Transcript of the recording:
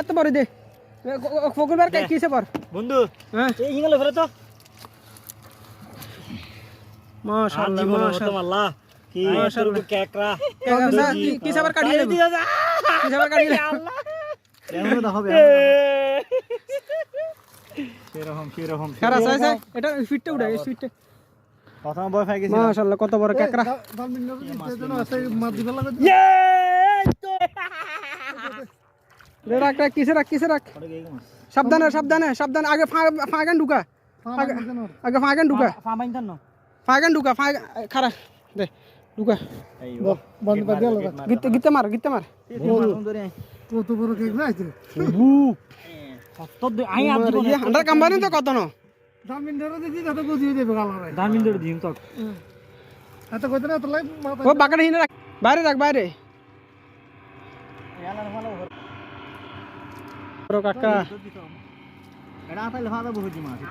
এত বড় দে। ফকুলবার কিসে পর? বন্ধু হ্যাঁ। এই তো। মাশাআল্লাহ মাশাআল্লাহ। কি মাশাআল্লাহ। ক্যাকড়া। কিসে আবার কাটিয়ে দেব কিসে আবার কাটিয়ে দেব এমন তো হবে সেরকম সেরকম খারাপ আছে এটা ফিটটা উড়ে এই ফিটটা। প্রথম বয় ফাই গেছি মাশাআল্লাহ কত বড় কেকড়া রে রাখ রাখ কিসে রাখ কিসে রাখ? সাবধানে সাবধানে সাবধানে। আগে ফা- ফাঁগান ঢুকা। আগে আগে ফাঁগান ঢুকা। ফাঁগান ঢুকা ফাঁগা খারাপ দে ঢুকা। বন্ধ করে দিল গিতে গিতে মার গিতে মার। কত বড় কেক না আইছে কত আই আপ হান্ডার কাম্বানি তো কত ন? দামিন ধরে দিছি কত বুঝিয়ে দেবে গালারে দামিন ধরে দিম তো। এত কত না তো লাই ও বাকাটা হিনে রাখ। বাইরে রাখ বাইরে। ভালো দিমা